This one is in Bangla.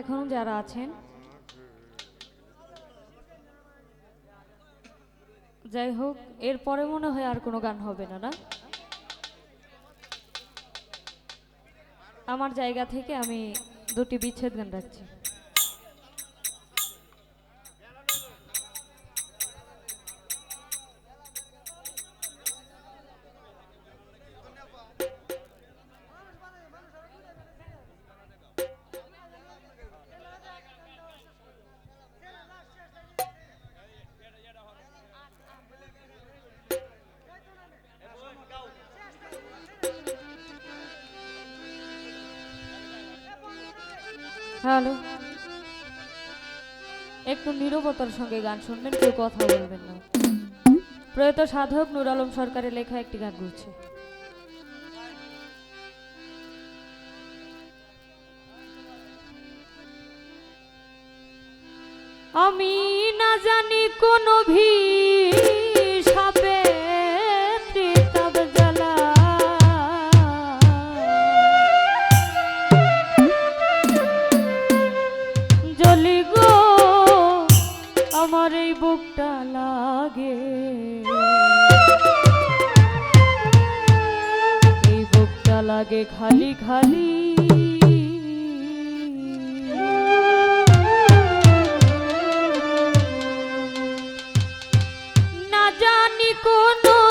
এখন যারা আছেন। যাই হোক, এরপরে মনে হয় আর কোনো গান হবে না না? আমার জায়গা থেকে আমি দুটি বিচ্ছেদ গান রাখছি। হ্যালো। একটু নিরবতার সঙ্গে গান শুনবেন, কেউ কথা বলবেন না। প্রয়াত সাধক নুর আলম সরকারের লেখা একটি গান গুছে আমি না জানি কোন লাগে খালি খালি। না জানি কোনো